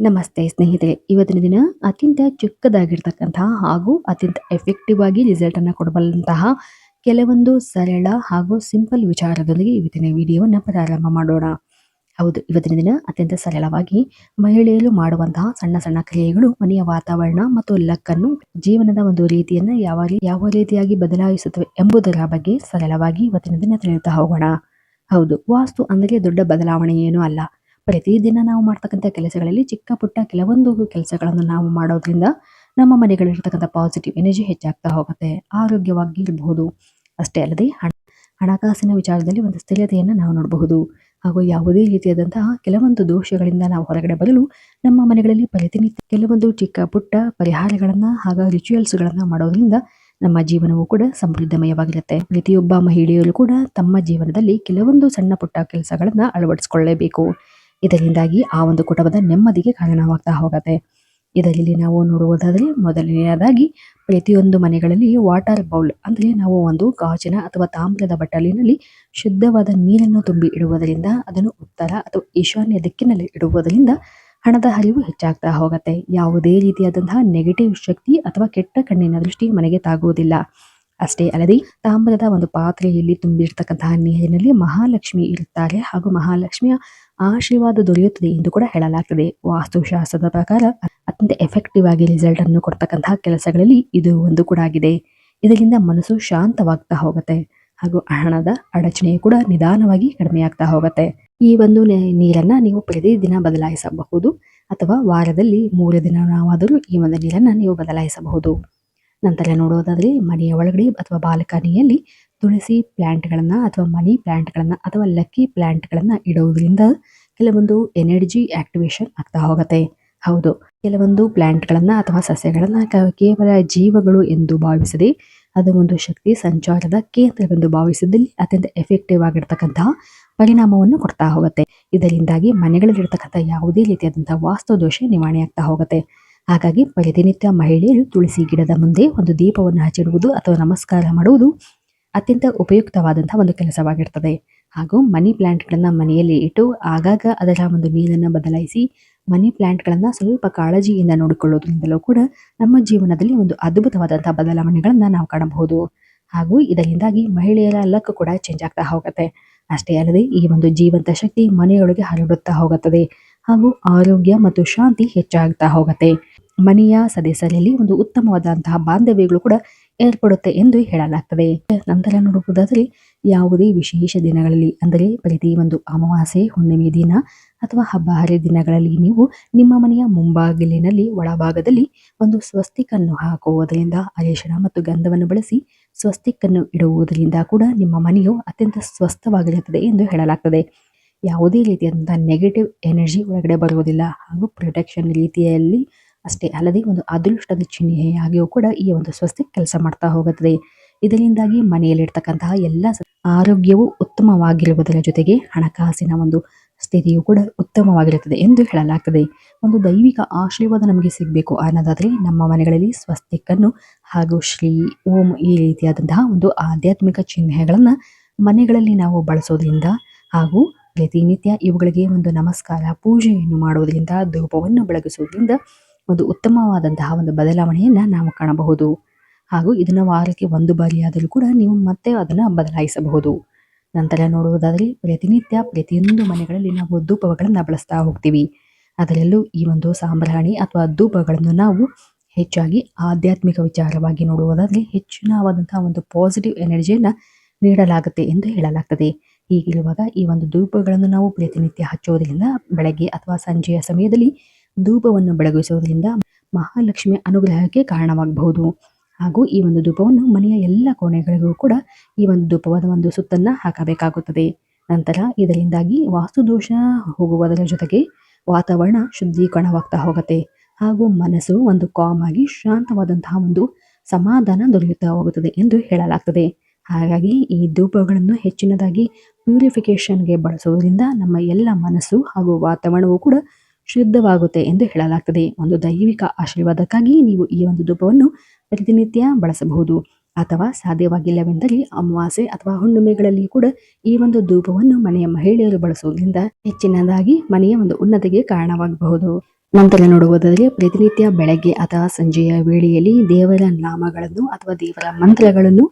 ನಮಸ್ತೆ ಸ್ನೇಹಿತರೆ. ಇವತ್ತಿನ ದಿನ ಅತ್ಯಂತ ಚಿಕ್ಕದಾಗಿರ್ತಕ್ಕಂತಹ ಹಾಗೂ ಅತ್ಯಂತ ಎಫೆಕ್ಟಿವ್ ಆಗಿ ರಿಸಲ್ಟ್ ಅನ್ನು ಕೊಡಬಲ್ಲಂತಹ ಕೆಲವೊಂದು ಸರಳ ಹಾಗೂ ಸಿಂಪಲ್ ವಿಚಾರದೊಂದಿಗೆ ಇವತ್ತಿನ ವಿಡಿಯೋವನ್ನು ಪ್ರಾರಂಭ ಮಾಡೋಣ. ಹೌದು, ಇವತ್ತಿನ ದಿನ ಅತ್ಯಂತ ಸರಳವಾಗಿ ಮಹಿಳೆಯರು ಮಾಡುವಂತಹ ಸಣ್ಣ ಸಣ್ಣ ಕ್ರಿಯೆಗಳು, ಮನೆಯ ವಾತಾವರಣ ಮತ್ತು ಲಕ್ಕನ್ನು ಜೀವನದ ಒಂದು ರೀತಿಯನ್ನು ಯಾವ ಯಾವ ರೀತಿಯಾಗಿ ಬದಲಾಯಿಸುತ್ತವೆ ಎಂಬುದರ ಬಗ್ಗೆ ಸರಳವಾಗಿ ಇವತ್ತಿನ ದಿನ ತಿಳಿಯುತ್ತಾ ಹೋಗೋಣ. ಹೌದು, ವಾಸ್ತು ಅಂದರೆ ದೊಡ್ಡ ಬದಲಾವಣೆ ಏನೂ ಅಲ್ಲ. ಪ್ರತಿದಿನ ನಾವು ಮಾಡ್ತಕ್ಕಂಥ ಕೆಲಸಗಳಲ್ಲಿ ಚಿಕ್ಕ ಪುಟ್ಟ ಕೆಲವೊಂದು ಕೆಲಸಗಳನ್ನು ನಾವು ಮಾಡೋದ್ರಿಂದ ನಮ್ಮ ಮನೆಗಳಿರ್ತಕ್ಕಂಥ ಪಾಸಿಟಿವ್ ಎನರ್ಜಿ ಹೆಚ್ಚಾಗ್ತಾ ಹೋಗುತ್ತೆ. ಆರೋಗ್ಯವಾಗಿ ಇರಬಹುದು ಅಷ್ಟೇ ಅಲ್ಲದೆ ಹಣ, ಹಣಕಾಸಿನ ವಿಚಾರದಲ್ಲಿ ಒಂದು ಸ್ಥಿರತೆಯನ್ನು ನಾವು ನೋಡಬಹುದು. ಹಾಗೂ ಯಾವುದೇ ರೀತಿಯಾದಂತಹ ಕೆಲವೊಂದು ದೋಷಗಳಿಂದ ನಾವು ಹೊರಗಡೆ ಬರಲು ನಮ್ಮ ಮನೆಗಳಲ್ಲಿ ಪ್ರತಿನಿತ್ಯ ಕೆಲವೊಂದು ಚಿಕ್ಕ ಪುಟ್ಟ ಪರಿಹಾರಗಳನ್ನು ಹಾಗೂ ರಿಚುವಲ್ಸ್ಗಳನ್ನು ಮಾಡೋದ್ರಿಂದ ನಮ್ಮ ಜೀವನವು ಕೂಡ ಸಮೃದ್ಧಮಯವಾಗಿರುತ್ತೆ. ಪ್ರತಿಯೊಬ್ಬ ಮಹಿಳೆಯರು ಕೂಡ ತಮ್ಮ ಜೀವನದಲ್ಲಿ ಕೆಲವೊಂದು ಸಣ್ಣ ಪುಟ್ಟ ಕೆಲಸಗಳನ್ನು ಅಳವಡಿಸಿಕೊಳ್ಳಲೇಬೇಕು ಇದರಿಂದಾಗಿ ಆ ಒಂದು ಕುಟುಂಬದ ನೆಮ್ಮದಿಗೆ ಕಾರಣವಾಗ್ತಾ ಹೋಗುತ್ತೆ. ಇದರಲ್ಲಿ ನಾವು ನೋಡುವುದಾದರೆ ಮೊದಲನೆಯದಾಗಿ ಪ್ರತಿಯೊಂದು ಮನೆಗಳಲ್ಲಿ ವಾಟರ್ ಬೌಲ್ ಅಂದರೆ ನಾವು ಒಂದು ಗಾಜಿನ ಅಥವಾ ತಾಮ್ರದ ಬಟ್ಟಲಿನಲ್ಲಿ ಶುದ್ಧವಾದ ನೀರನ್ನು ತುಂಬಿ ಇಡುವುದರಿಂದ, ಅದನ್ನು ಉತ್ತರ ಅಥವಾ ಈಶಾನ್ಯ ದಿಕ್ಕಿನಲ್ಲಿ ಇಡುವುದರಿಂದ ಹಣದ ಹರಿವು ಹೆಚ್ಚಾಗ್ತಾ ಹೋಗುತ್ತೆ. ಯಾವುದೇ ರೀತಿಯಾದಂತಹ ನೆಗೆಟಿವ್ ಶಕ್ತಿ ಅಥವಾ ಕೆಟ್ಟ ಕಣ್ಣಿನ ದೃಷ್ಟಿ ಮನೆಗೆ ತಾಗುವುದಿಲ್ಲ. ಅಷ್ಟೇ ಅಲ್ಲದೆ ತಾಮ್ರದ ಒಂದು ಪಾತ್ರೆಯಲ್ಲಿ ತುಂಬಿರ್ತಕ್ಕಂತಹ ನೀರಿನಲ್ಲಿ ಮಹಾಲಕ್ಷ್ಮಿ ಇರುತ್ತಾರೆ ಹಾಗೂ ಮಹಾಲಕ್ಷ್ಮಿಯ ಆಶೀರ್ವಾದ ದೊರೆಯುತ್ತದೆ ಎಂದು ಕೂಡ ಹೇಳಲಾಗ್ತದೆ. ವಾಸ್ತುಶಾಸ್ತ್ರದ ಪ್ರಕಾರ ಅತ್ಯಂತ ಎಫೆಕ್ಟಿವ್ ಆಗಿ ರಿಸಲ್ಟ್ ಅನ್ನು ಕೊಡ್ತಕ್ಕಂತಹ ಕೆಲಸಗಳಲ್ಲಿ ಇದು ಒಂದು ಕೂಡ ಆಗಿದೆ. ಇದರಿಂದ ಮನಸ್ಸು ಶಾಂತವಾಗ್ತಾ ಹೋಗುತ್ತೆ ಹಾಗೂ ಹಣದ ಅಡಚಣೆ ಕೂಡ ನಿಧಾನವಾಗಿ ಕಡಿಮೆ ಆಗ್ತಾ ಹೋಗುತ್ತೆ. ಈ ಒಂದು ನೀರನ್ನ ನೀವು ಪ್ರತಿದಿನ ಬದಲಾಯಿಸಬಹುದು ಅಥವಾ ವಾರದಲ್ಲಿ ಮೂರು ದಿನ ನಾವಾದರೂ ಈ ಒಂದು ನೀರನ್ನ ನೀವು ಬದಲಾಯಿಸಬಹುದು. ನಂತರ ನೋಡೋದಾದ್ರೆ ಮನೆಯ ಒಳಗಡೆ ಅಥವಾ ಬಾಲ್ಕನಿಯಲ್ಲಿ ತುಳಸಿ ಪ್ಲಾಂಟ್ಗಳನ್ನ ಅಥವಾ ಮನಿ ಪ್ಲಾಂಟ್ಗಳನ್ನ ಅಥವಾ ಲಕ್ಕಿ ಪ್ಲಾಂಟ್ಗಳನ್ನ ಇಡುವುದರಿಂದ ಕೆಲವೊಂದು ಎನರ್ಜಿ ಆಕ್ಟಿವೇಶನ್ ಆಗ್ತಾ ಹೋಗುತ್ತೆ. ಹೌದು. ಕೆಲವೊಂದು ಪ್ಲಾಂಟ್ಗಳನ್ನ ಅಥವಾ ಸಸ್ಯಗಳನ್ನ ಕೇವಲ ಜೀವಗಳು ಎಂದು ಭಾವಿಸದೆ ಅದು ಒಂದು ಶಕ್ತಿ ಸಂಚಾರದ ಕೇಂದ್ರವೆಂದು ಭಾವಿಸಿದಲ್ಲಿ ಅತ್ಯಂತ ಎಫೆಕ್ಟಿವ್ ಆಗಿರ್ತಕ್ಕಂತಹ ಪರಿಣಾಮವನ್ನು ಕೊಡ್ತಾ ಹೋಗುತ್ತೆ. ಇದರಿಂದಾಗಿ ಮನೆಗಳಲ್ಲಿರ್ತಕ್ಕಂಥ ಯಾವುದೇ ರೀತಿಯಾದಂತಹ ವಾಸ್ತು ದೋಷ ನಿವಾರಣೆ ಆಗ್ತಾ ಹೋಗುತ್ತೆ. ಹಾಗಾಗಿ ಪ್ರತಿನಿತ್ಯ ಮಹಿಳೆಯರು ತುಳಸಿ ಗಿಡದ ಮುಂದೆ ಒಂದು ದೀಪವನ್ನು ಹಚ್ಚಿಡುವುದು ಅಥವಾ ನಮಸ್ಕಾರ ಮಾಡುವುದು ಅತ್ಯಂತ ಉಪಯುಕ್ತವಾದಂತಹ ಒಂದು ಕೆಲಸವಾಗಿರ್ತದೆ. ಹಾಗೂ ಮನಿ ಪ್ಲ್ಯಾಂಟ್ಗಳನ್ನು ಮನೆಯಲ್ಲಿ ಇಟ್ಟು ಆಗಾಗ ಅದರ ಒಂದು ನೀರನ್ನು ಬದಲಾಯಿಸಿ ಮನಿ ಪ್ಲ್ಯಾಂಟ್ಗಳನ್ನು ಸ್ವಲ್ಪ ಕಾಳಜಿಯಿಂದ ನೋಡಿಕೊಳ್ಳೋದ್ರಿಂದಲೂ ಕೂಡ ನಮ್ಮ ಜೀವನದಲ್ಲಿ ಒಂದು ಅದ್ಭುತವಾದಂಥ ಬದಲಾವಣೆಗಳನ್ನು ನಾವು ಕಾಣಬಹುದು. ಹಾಗೂ ಇದರಿಂದಾಗಿ ಮಹಿಳೆಯರ ಲಕ್ ಕೂಡ ಚೇಂಜ್ ಆಗ್ತಾ ಹೋಗುತ್ತೆ. ಅಷ್ಟೇ ಅಲ್ಲದೆ ಈ ಒಂದು ಜೀವಂತ ಶಕ್ತಿ ಮನೆಯೊಳಗೆ ಹರಡುತ್ತಾ ಹೋಗುತ್ತದೆ. ಹಾಗೂ ಆರೋಗ್ಯ ಮತ್ತು ಶಾಂತಿ ಹೆಚ್ಚಾಗ್ತಾ ಹೋಗುತ್ತೆ. ಮನೆಯ ಸದಸ್ಯರಲ್ಲಿ ಒಂದು ಉತ್ತಮವಾದಂತಹ ಬಾಂಧವ್ಯಗಳು ಕೂಡ ಏರ್ಪಡುತ್ತೆ ಎಂದು ಹೇಳಲಾಗ್ತದೆ. ನಂತರ ನೋಡಬಹುದಾದರೆ ಯಾವುದೇ ವಿಶೇಷ ದಿನಗಳಲ್ಲಿ, ಅಂದರೆ ಪ್ರತಿ ಒಂದು ಅಮಾವಾಸ್ಯೆ, ಹುಣ್ಣಿಮೆ ದಿನ ಅಥವಾ ಹಬ್ಬ ಹರಿದಿನಗಳಲ್ಲಿ ನೀವು ನಿಮ್ಮ ಮನೆಯ ಮುಂಬಾಗಿಲಿನಲ್ಲಿ ಒಳಭಾಗದಲ್ಲಿ ಒಂದು ಸ್ವಸ್ತಿಕನ್ನು ಹಾಕುವುದರಿಂದ, ಅರಿಶಿಣ ಮತ್ತು ಗಂಧವನ್ನು ಬಳಸಿ ಸ್ವಸ್ತಿಕನ್ನು ಇಡುವುದರಿಂದ ಕೂಡ ನಿಮ್ಮ ಮನೆಯು ಅತ್ಯಂತ ಸ್ವಸ್ಥವಾಗಿರುತ್ತದೆ ಎಂದು ಹೇಳಲಾಗ್ತದೆ. ಯಾವುದೇ ರೀತಿಯಾದಂಥ ನೆಗೆಟಿವ್ ಎನರ್ಜಿ ಒಳಗಡೆ ಬರುವುದಿಲ್ಲ. ಹಾಗೂ ಪ್ರೊಟೆಕ್ಷನ್ ರೀತಿಯಲ್ಲಿ ಅಷ್ಟೇ ಅಲ್ಲದೆ ಒಂದು ಅದೃಷ್ಟದ ಚಿಹ್ನೆಯಾಗಿಯೂ ಕೂಡ ಈ ಒಂದು ಸ್ವಸ್ತಿ ಕೆಲಸ ಮಾಡ್ತಾ ಹೋಗುತ್ತದೆ. ಇದರಿಂದಾಗಿ ಮನೆಯಲ್ಲಿರ್ತಕ್ಕಂತಹ ಎಲ್ಲ ಆರೋಗ್ಯವು ಉತ್ತಮವಾಗಿರುವುದರ ಜೊತೆಗೆ ಹಣಕಾಸಿನ ಒಂದು ಸ್ಥಿತಿಯು ಕೂಡ ಉತ್ತಮವಾಗಿರುತ್ತದೆ ಎಂದು ಹೇಳಲಾಗ್ತದೆ. ಒಂದು ದೈವಿಕ ಆಶೀರ್ವಾದ ನಮಗೆ ಸಿಗಬೇಕು. ಅನ್ನೋದಾದರೆ ನಮ್ಮ ಮನೆಗಳಲ್ಲಿ ಸ್ವಸ್ತಿಕನ್ನು ಹಾಗೂ ಶ್ರೀ ಓಂ ಈ ರೀತಿಯಾದಂತಹ ಒಂದು ಆಧ್ಯಾತ್ಮಿಕ ಚಿಹ್ನೆಗಳನ್ನು ಮನೆಗಳಲ್ಲಿ ನಾವು ಬಳಸೋದ್ರಿಂದ ಹಾಗೂ ಪ್ರತಿನಿತ್ಯ ಇವುಗಳಿಗೆ ಒಂದು ನಮಸ್ಕಾರ, ಪೂಜೆಯನ್ನು ಮಾಡುವುದರಿಂದ, ಧೂಪವನ್ನು ಬೆಳಗಿಸೋದ್ರಿಂದ ಒಂದು ಉತ್ತಮವಾದಂತಹ ಒಂದು ಬದಲಾವಣೆಯನ್ನು ನಾವು ಕಾಣಬಹುದು. ಹಾಗೂ ಇದನ್ನು ವಾರಕ್ಕೆ ಒಂದು ಬಾರಿಯಾದರೂ ಕೂಡ ನೀವು ಮತ್ತೆ ಅದನ್ನು ಬದಲಾಯಿಸಬಹುದು. ನಂತರ ನೋಡುವುದಾದರೆ ಪ್ರತಿನಿತ್ಯ ಪ್ರತಿಯೊಂದು ಮನೆಗಳಲ್ಲಿ ನಾವು ಧೂಪಗಳನ್ನು ಬಳಸ್ತಾ ಹೋಗ್ತೀವಿ. ಅದರಲ್ಲೂ ಈ ಒಂದು ಸಾಂಬ್ರಾಣಿ ಅಥವಾ ಧೂಪಗಳನ್ನು ನಾವು ಹೆಚ್ಚಾಗಿ ಆಧ್ಯಾತ್ಮಿಕ ವಿಚಾರವಾಗಿ ನೋಡುವುದಾದರೆ ಹೆಚ್ಚಿನವಾದಂತಹ ಒಂದು ಪಾಸಿಟಿವ್ ಎನರ್ಜಿಯನ್ನು ನೀಡಲಾಗುತ್ತೆ ಎಂದು ಹೇಳಲಾಗ್ತದೆ. ಹೀಗಿರುವಾಗ ಈ ಒಂದು ಧೂಪಗಳನ್ನು ನಾವು ಪ್ರತಿನಿತ್ಯ ಹಚ್ಚುವುದರಿಂದ ಬೆಳಗ್ಗೆ ಅಥವಾ ಸಂಜೆಯ ಸಮಯದಲ್ಲಿ ಧೂಪವನ್ನು ಬೆಳಗಿಸುವುದರಿಂದ ಮಹಾಲಕ್ಷ್ಮಿಯ ಅನುಗ್ರಹಕ್ಕೆ ಕಾರಣವಾಗಬಹುದು. ಹಾಗೂ ಈ ಒಂದು ಧೂಪವನ್ನು ಮನೆಯ ಎಲ್ಲ ಕೋಣೆಗಳಿಗೂ ಕೂಡ ಈ ಒಂದು ಧೂಪವಾದ ಒಂದು ಸುತ್ತನ್ನು ಹಾಕಬೇಕಾಗುತ್ತದೆ. ನಂತರ ಇದರಿಂದಾಗಿ ವಾಸ್ತುದೋಷ ಹೋಗುವುದರ ಜೊತೆಗೆ ವಾತಾವರಣ ಶುದ್ಧೀಕರಣವಾಗ್ತಾ ಹೋಗುತ್ತೆ. ಹಾಗೂ ಮನಸ್ಸು ಒಂದು ಕಾಮ್ ಆಗಿ ಶಾಂತವಾದಂತಹ ಒಂದು ಸಮಾಧಾನ ದೊರೆಯುತ್ತಾ ಹೋಗುತ್ತದೆ ಎಂದು ಹೇಳಲಾಗ್ತದೆ. ಹಾಗಾಗಿ ಈ ಧೂಪಗಳನ್ನು ಹೆಚ್ಚಿನದಾಗಿ ಪ್ಯೂರಿಫಿಕೇಶನ್ಗೆ ಬಳಸುವುದರಿಂದ ನಮ್ಮ ಎಲ್ಲ ಮನಸ್ಸು ಹಾಗೂ ವಾತಾವರಣವೂ ಕೂಡ ಶುದ್ಧವಾಗುತ್ತೆ ಎಂದು ಹೇಳಲಾಗ್ತದೆ. ಒಂದು ದೈವಿಕ ಆಶೀರ್ವಾದಕ್ಕಾಗಿ ನೀವು ಈ ಒಂದು ಧೂಪವನ್ನು ಪ್ರತಿನಿತ್ಯ ಬಳಸಬಹುದು. ಅಥವಾ ಸಾಧ್ಯವಾಗಿಲ್ಲವೆಂದರೆ ಅಮಾವಾಸ್ಯೆ ಅಥವಾ ಹುಣ್ಣಿಮೆಗಳಲ್ಲಿ ಕೂಡ ಈ ಒಂದು ಧೂಪವನ್ನು ಮನೆಯ ಮಹಿಳೆಯರು ಬಳಸುವುದರಿಂದ ಹೆಚ್ಚಿನದಾಗಿ ಮನೆಯ ಒಂದು ಉನ್ನತಿಗೆ ಕಾರಣವಾಗಬಹುದು. ನಂತರ ನೋಡುವುದಾದರೆ, ಪ್ರತಿನಿತ್ಯ ಬೆಳಗ್ಗೆ ಅಥವಾ ಸಂಜೆಯ ವೇಳೆಯಲ್ಲಿ ದೇವರ ನಾಮಗಳನ್ನು ಅಥವಾ ದೇವರ ಮಂತ್ರಗಳನ್ನು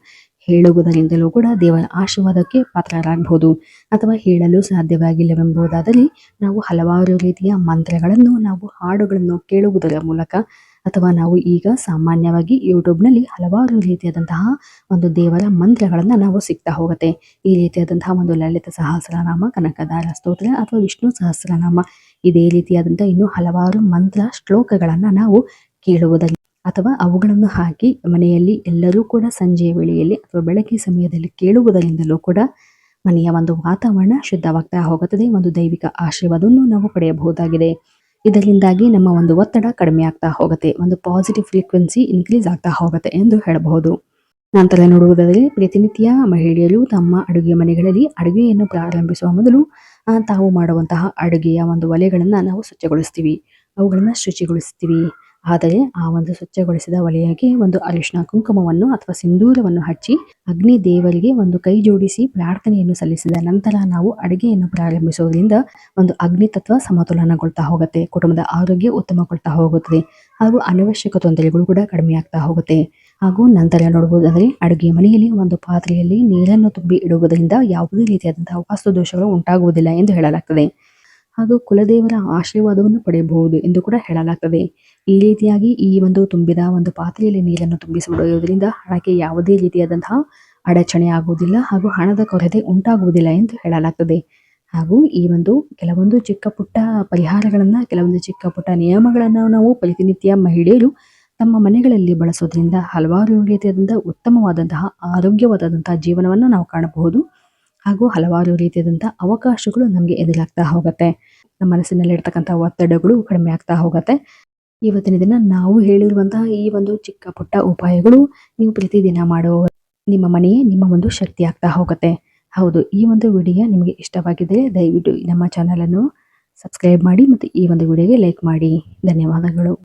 ಹೇಳುವುದರಿಂದಲೂ ಕೂಡ ದೇವರ ಆಶೀರ್ವಾದಕ್ಕೆ ಪಾತ್ರರಾಗಬಹುದು ಅಥವಾ ಹೇಳಲು ಸಾಧ್ಯವಾಗಿಲ್ಲವೆಂಬುದಾದರೆ ನಾವು ಹಲವಾರು ರೀತಿಯ ಮಂತ್ರಗಳನ್ನು, ನಾವು ಹಾಡುಗಳನ್ನು ಕೇಳುವುದರ ಮೂಲಕ ಅಥವಾ ನಾವು ಈಗ ಸಾಮಾನ್ಯವಾಗಿ ಯೂಟ್ಯೂಬ್ನಲ್ಲಿ ಹಲವಾರು ರೀತಿಯಾದಂತಹ ಒಂದು ದೇವರ ಮಂತ್ರಗಳನ್ನು ನಾವು ಸಿಗ್ತಾ ಹೋಗುತ್ತೆ. ಈ ರೀತಿಯಾದಂತಹ ಒಂದು ಲಲಿತ ಸಹಸ್ರನಾಮ, ಕನಕದಾರ ಸ್ತೋತ್ರ ಅಥವಾ ವಿಷ್ಣು ಸಹಸ್ರನಾಮ, ಇದೇ ರೀತಿಯಾದಂಥ ಇನ್ನೂ ಹಲವಾರು ಮಂತ್ರ ಶ್ಲೋಕಗಳನ್ನು ನಾವು ಕೇಳುವುದರಿಂದ ಅಥವಾ ಅವುಗಳನ್ನು ಹಾಕಿ ಮನೆಯಲ್ಲಿ ಎಲ್ಲರೂ ಕೂಡ ಸಂಜೆಯ ವೇಳೆಯಲ್ಲಿ ಅಥವಾ ಬೆಳಗ್ಗೆ ಸಮಯದಲ್ಲಿ ಕೇಳುವುದರಿಂದಲೂ ಕೂಡ ಮನೆಯ ಒಂದು ವಾತಾವರಣ ಶುದ್ಧವಾಗ್ತಾ ಹೋಗುತ್ತದೆ. ಒಂದು ದೈವಿಕ ಆಶೀರ್ವಾದವನ್ನು ನಾವು ಪಡೆಯಬಹುದಾಗಿದೆ. ಇದರಿಂದಾಗಿ ನಮ್ಮ ಒಂದು ಒತ್ತಡ ಕಡಿಮೆ ಆಗ್ತಾ ಹೋಗುತ್ತೆ. ಒಂದು ಪಾಸಿಟಿವ್ ಫ್ರೀಕ್ವೆನ್ಸಿ ಇನ್ಕ್ರೀಸ್ ಆಗ್ತಾ ಹೋಗುತ್ತೆ ಎಂದು ಹೇಳಬಹುದು. ನಂತರ ನೋಡುವುದರಲ್ಲಿ ಪ್ರತಿನಿತ್ಯ ಮಹಿಳೆಯರು ತಮ್ಮ ಅಡುಗೆ ಮನೆಗಳಲ್ಲಿ ಅಡುಗೆಯನ್ನು ಪ್ರಾರಂಭಿಸುವ ಮೊದಲು ತಾವು ಮಾಡುವಂತಹ ಅಡುಗೆಯ ಒಂದು ಒಲೆಗಳನ್ನು ನಾವು ಸ್ವಚ್ಛಗೊಳಿಸ್ತೀವಿ. ಅವುಗಳನ್ನು ಶುಚಿಗೊಳಿಸ್ತೀವಿ. ಆದರೆ ಆ ಒಂದು ಸ್ವಚ್ಛಗೊಳಿಸಿದ ಒಲೆಯಾಗಿ ಒಂದು ಅರಿಶಿನ ಕುಂಕುಮವನ್ನು ಅಥವಾ ಸಿಂಧೂರವನ್ನು ಹಚ್ಚಿ ಅಗ್ನಿ ದೇವರಿಗೆ ಒಂದು ಕೈ ಜೋಡಿಸಿ ಪ್ರಾರ್ಥನೆಯನ್ನು ಸಲ್ಲಿಸಿದ ನಂತರ ನಾವು ಅಡುಗೆಯನ್ನು ಪ್ರಾರಂಭಿಸುವುದರಿಂದ ಒಂದು ಅಗ್ನಿ ತತ್ವ ಸಮತೋಲನಗೊಳ್ತಾ ಹೋಗುತ್ತೆ, ಕುಟುಂಬದ ಆರೋಗ್ಯ ಉತ್ತಮಗೊಳ್ತಾ ಹೋಗುತ್ತದೆ ಹಾಗೂ ಅನವಶ್ಯಕ ತೊಂದರೆಗಳು ಕೂಡ ಕಡಿಮೆಯಾಗ್ತಾ ಹೋಗುತ್ತೆ. ಹಾಗೂ ನಂತರ ನೋಡುವುದಾದರೆ ಅಡುಗೆ ಮನೆಯಲ್ಲಿ ಒಂದು ಪಾತ್ರೆಯಲ್ಲಿ ನೀರನ್ನು ತುಂಬಿ ಇಡುವುದರಿಂದ ಯಾವುದೇ ರೀತಿಯಾದಂತಹ ವಾಸ್ತು ದೋಷಗಳು ಉಂಟಾಗುವುದಿಲ್ಲ ಎಂದು ಹೇಳಲಾಗ್ತದೆ. ಹಾಗೂ ಕುಲದೇವರ ಆಶೀರ್ವಾದವನ್ನು ಪಡೆಯಬಹುದು ಎಂದು ಕೂಡ ಹೇಳಲಾಗ್ತದೆ. ಈ ರೀತಿಯಾಗಿ ಈ ಒಂದು ತುಂಬಿದ ಒಂದು ಪಾತ್ರೆಯಲ್ಲಿ ನೀರನ್ನು ತುಂಬಿಸಿಬಿಡುವುದರಿಂದ ಹಣಕ್ಕೆ ಯಾವುದೇ ರೀತಿಯಾದಂತಹ ಅಡಚಣೆ ಆಗುವುದಿಲ್ಲ ಹಾಗೂ ಹಣದ ಕೊರತೆ ಉಂಟಾಗುವುದಿಲ್ಲ ಎಂದು ಹೇಳಲಾಗ್ತದೆ. ಹಾಗೂ ಈ ಒಂದು ಕೆಲವೊಂದು ಚಿಕ್ಕ ಪುಟ್ಟ ಪರಿಹಾರಗಳನ್ನು, ಕೆಲವೊಂದು ಚಿಕ್ಕ ಪುಟ್ಟ ನಿಯಮಗಳನ್ನು ನಾವು ಪ್ರತಿನಿತ್ಯ ಮಹಿಳೆಯರು ತಮ್ಮ ಮನೆಗಳಲ್ಲಿ ಬಳಸೋದ್ರಿಂದ ಹಲವಾರು ರೀತಿಯಾದಂತಹ ಉತ್ತಮವಾದಂತಹ ಆರೋಗ್ಯವಾದಂತಹ ಜೀವನವನ್ನು ನಾವು ಕಾಣಬಹುದು. ಹಾಗೂ ಹಲವಾರು ರೀತಿಯಾದಂಥ ಅವಕಾಶಗಳು ನಮಗೆ ಎದುರಾಗ್ತಾ ಹೋಗುತ್ತೆ. ನಮ್ಮ ಮನಸ್ಸಿನಲ್ಲಿ ಇರ್ತಕ್ಕಂಥ ಒತ್ತಡಗಳು ಕಡಿಮೆ ಆಗ್ತಾ ಹೋಗುತ್ತೆ. ಇವತ್ತಿನ ದಿನ ನಾವು ಹೇಳಿರುವಂತಹ ಈ ಒಂದು ಚಿಕ್ಕ ಪುಟ್ಟ ಉಪಾಯಗಳು ನೀವು ಪ್ರತಿದಿನ ಮಾಡುವ ನಿಮ್ಮ ಮನೆಯೇ ನಿಮ್ಮ ಒಂದು ಶಕ್ತಿ ಆಗ್ತಾ ಹೋಗುತ್ತೆ. ಹೌದು, ಈ ಒಂದು ವಿಡಿಯೋ ನಿಮಗೆ ಇಷ್ಟವಾಗಿದ್ದರೆ ದಯವಿಟ್ಟು ನಮ್ಮ ಚಾನಲನ್ನು ಸಬ್ಸ್ಕ್ರೈಬ್ ಮಾಡಿ ಮತ್ತು ಈ ಒಂದು ವಿಡಿಯೋಗೆ ಲೈಕ್ ಮಾಡಿ. ಧನ್ಯವಾದಗಳು.